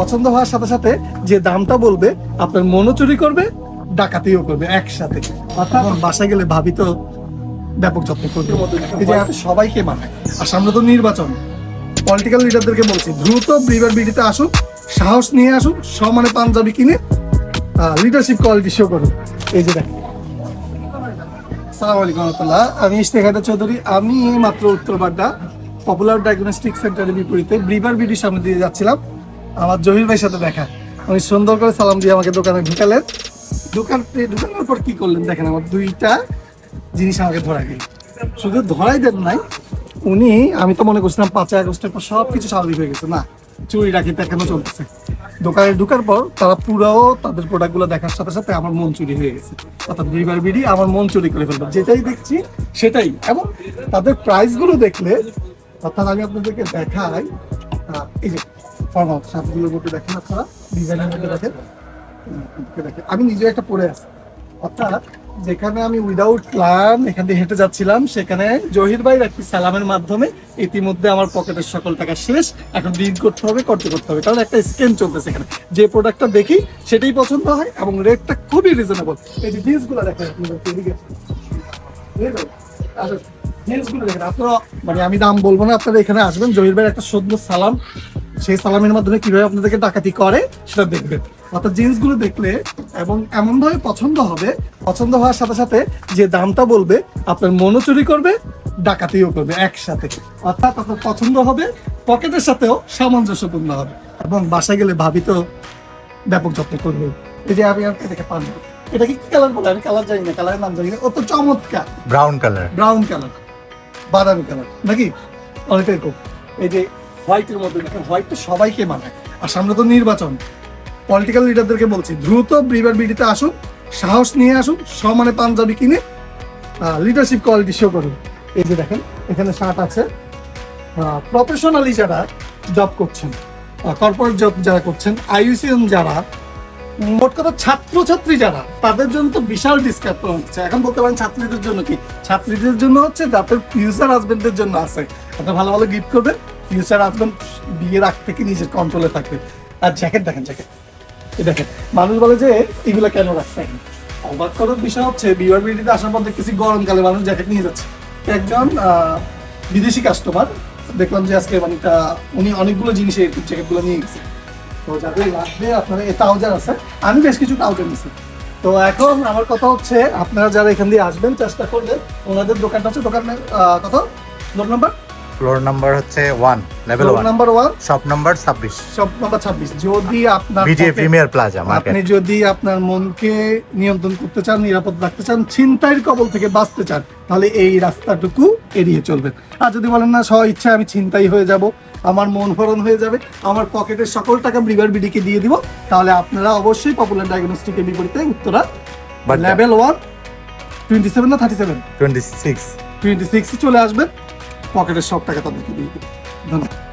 পছন্দ হওয়ার সাথে সাথে যে দামটা বলবে আপনার মনও চুরি করবে ডাকাতিও করবে একসাথে। অর্থাৎ বাসায় গেলে ভাবি তো ব্যাপক যত্ন করবে। এই যে সবাইকে মানায়। আর সামনে তো নির্বাচন। পলিটিক্যাল লিডারদেরকে বলছি দ্রুত ব্রিভার বিডিতে আসুন সাহস নিয়ে আসুন সমানে পাঞ্জাবি কিনে লিডারশিপ কোয়ালিটি শো করুন। এই যে দেখেন। সালাম আলাইকুম রহমতুল্লাহ। আমি ইশতেখাদা চৌধুরী। আমি এই মাত্র উত্তর বাড্ডা পপুলার ডায়াগনস্টিক সেন্টারের বিপরীতে ব্রিভার বিডির সামনে দিয়ে যাচ্ছিলাম। আমার জহির ভাইয়ের সাথে দেখা। উনি সুন্দর করে সালাম দিয়ে আমাকে দোকানে ঢুকালেন। দোকান ঢুকানোর পর কি করলেন দেখেন, আমার দুইটা জিনিস আমাকে ধরাই দিলেন। শুধু ধরাই দেন নাই, উনি, আমি তো মনে করছিলাম পাঁচই আগস্টের পর সব কিছু স্বাভাবিক হয়ে গেছে। না, চুরি ডাকিতে এখনও চলতেছে। দোকানে ঢুকার পর তারা পুরাও তাদের প্রোডাক্টগুলো দেখার সাথে সাথে আমার মন চুরি হয়ে গেছে। অর্থাৎ বিড়িবার বিড়ি আমার মন চুরি করে ফেলবে। যেটাই দেখছি, সেটাই। এবং তাদের প্রাইসগুলো দেখলে, অর্থাৎ আমি আপনাদেরকে দেখাই এই যে ফর্মাল শার্টগুলোর মধ্যে দেখেন আপনারা ডিজাইনের মধ্যে দেখেন। দেখেন। আমি নিজে একটা পরে আছি। অর্থাৎ, যেখানে আমি উইদাউট প্ল্যান এখান দিয়ে হেঁটে যাচ্ছিলাম, সেখানে জহির ভাইয়ের একটি সালামের মাধ্যমে ইতিমধ্যে আমার পকেটের সকল টাকা শেষ। এখন ডিল করতে হবে, করতে করতে হবে। কারণ একটা স্ক্যাম চলতেছে এখানে। যে প্রোডাক্টটা দেখি, সেটাই পছন্দ হয় এবং রেটটা খুবই রিজনেবল এই যে জিন্সগুলো দেখেন জিন্সগুলো দেখেন? আপনারা মানে আমি দাম বলব না, আপনারা এখানে আসবেন। জহির ভাইয়ের একটা সদ্য সালাম। সেই সালামের মাধ্যমে কীভাবে আপনাদেরকে ডাকাতি করে সেটা দেখবেন অর্থাৎ জিন্সগুলো দেখলে এবং এমন ভাবে পছন্দ হবে পছন্দ হওয়ার সাথে সাথে যে দামটা বলবে আপনার মনও চুরি করবে ডাকাতিও করবে একসাথে। অর্থাৎ আপনার পছন্দ হবে পকেটের সাথেও সামঞ্জস্যপূর্ণ হবে। এবং বাসায় গেলে ভাবি তো ব্যাপক যত্ন করবে। এই যে আমি আপনাকে দেখে পান এটা কি কালার বলে? আমি কালার জানি না কালারের নাম জানি না। ও তো চমৎকার। ব্রাউন কালার ব্রাউন কালার বাদামি কালার নাকি? অনেকটাই এরকম এই যে হোয়াইটের মধ্যে দেখেন হোয়াইট তো সবাইকে মানায়। আর সামনে তো নির্বাচন। পলিটিক্যাল লিডারদেরকে বলছি, দ্রুত ব্রিভার বিডিতে আসুন, সাহস নিয়ে আসুন, সমানে পাঞ্জাবি কিনে লিডারশিপ কোয়ালিটি শো করুন। এই যে দেখেন, এখানে শার্ট আছে। প্রফেশনালি যারা জব করছেন কর্পোরেট জব যারা করছেন আইইউসিএন যারা, মোট কথা ছাত্রছাত্রী যারা, তাদের জন্য তো বিশাল ডিসকাউন্ট হচ্ছে এখন বলতে পারেন ছাত্রীদের জন্য কি? ছাত্রীদের জন্য হচ্ছে যাদের ফিউচার হাজবেন্ডের জন্য আছে। আপনি ভালো ভালো গিফট করবেন। ফিউচার হাজবেন্ড বিয়ের আগ থেকে নিজের কন্ট্রোলে থাকবে আর জ্যাকেট দেখেন জ্যাকেট দেখেন, মানুষ বলে যে এগুলো কেন রাখছেন? অবাক করার বিষয় হচ্ছে বিবার বিডিতে আসার পর দেখতেছি গরমকালে মানুষ জ্যাকেট নিয়ে যাচ্ছে। একজন বিদেশি কাস্টমার দেখলাম যে আজকে মানে উনি অনেকগুলো জিনিস জ্যাকেটগুলো নিয়ে গেছে। তো যাদের লাগবে, আপনারা এই ট্রাউজার আছে। আমি বেশ কিছু ট্রাউজার নিছি। তো এখন আমার কথা হচ্ছে, আপনারা যারা এখান দিয়ে আসবেন, চেষ্টা করবেন ওনাদের দোকানটা হচ্ছে দোকানের কত? নাম্বার? ফ্লোর নাম্বার হচ্ছে one level floor one number one shop number ছাব্বিশ। সব নাম্বার ছাব্বিশ। যদি আপনার বিজে প্রিমিয়ার প্লাজা আপনি যদি আপনার মনকে নিয়ন্ত্রণ করতে চান নিরাপদ রাখতে চান ছিনতাইয়ের কবল থেকে বাঁচতে চান তাহলে এই রাস্তাটুকু এড়িয়ে চলবেন। আর যদি বলেন না স্ব ইচ্ছা আমি ছিনতাই হয়ে যাব আমার মন হরণ হয়ে যাবে আমার পকেটের সকল টাকা ব্রিভার বিডিকে দিয়ে দিব তাহলে আপনারা অবশ্যই পপুলার ডায়াগনস্টিকের বিপরীতে Uttara level one twenty seven না thirty seven twenty six twenty সিক্সে চলে আসবেন। পকেটের সব টাকা তাদেরকে দিয়ে দিবেন ধন্যবাদ।